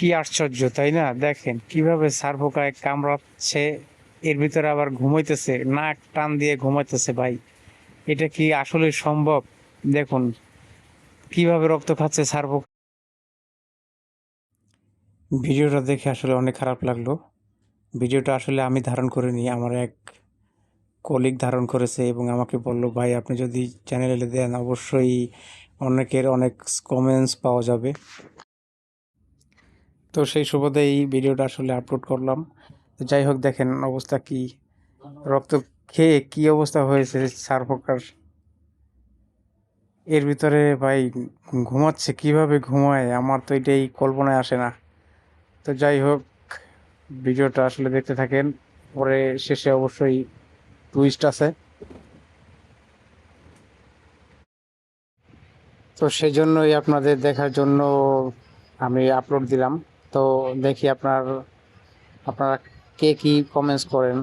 কি আশ্চর্য, তাই না? দেখেন কীভাবে সার্ভোকায় কামড়াচ্ছে, এর ভিতরে আবার ঘুমাইতেছে, নাক টান দিয়ে ঘুমাইতেছে ভাই। এটা কি আসলে সম্ভব? দেখুন কীভাবে রক্ত খাচ্ছে সার্ভো ভিডিওটা দেখে আসলে অনেক খারাপ লাগল। ভিডিওটা আসলে আমি ধারণ করিনি, আমার এক কলিগ ধারণ করেছে এবং আমাকে বলল, ভাই, আপনি যদি চ্যানেলে দেন, অবশ্যই অনেকের অনেক কমেন্টস পাওয়া যাবে। তো সেই সুবাদে এই ভিডিওটা আসলে আপলোড করলাম। যাই হোক দেখেন অবস্থা কি। রক্ত খেয়ে কি অবস্থা হয়েছে সার সার্ফকার এর ভিতরে ভাই ঘুমাচ্ছে, কীভাবে ঘুমায়? আমার তো এটাই কল্পনায় আসে না। তো যাই হোক ভিডিওটা আসলে দেখতে থাকেন। পরে শেষে অবশ্যই টুইস্ট আছে। তো সেই জন্যই আপনাদের দেখার জন্য আমি আপলোড দিলাম। তো দেখি আপনার আপনারা কে কি কমেন্টস করেন?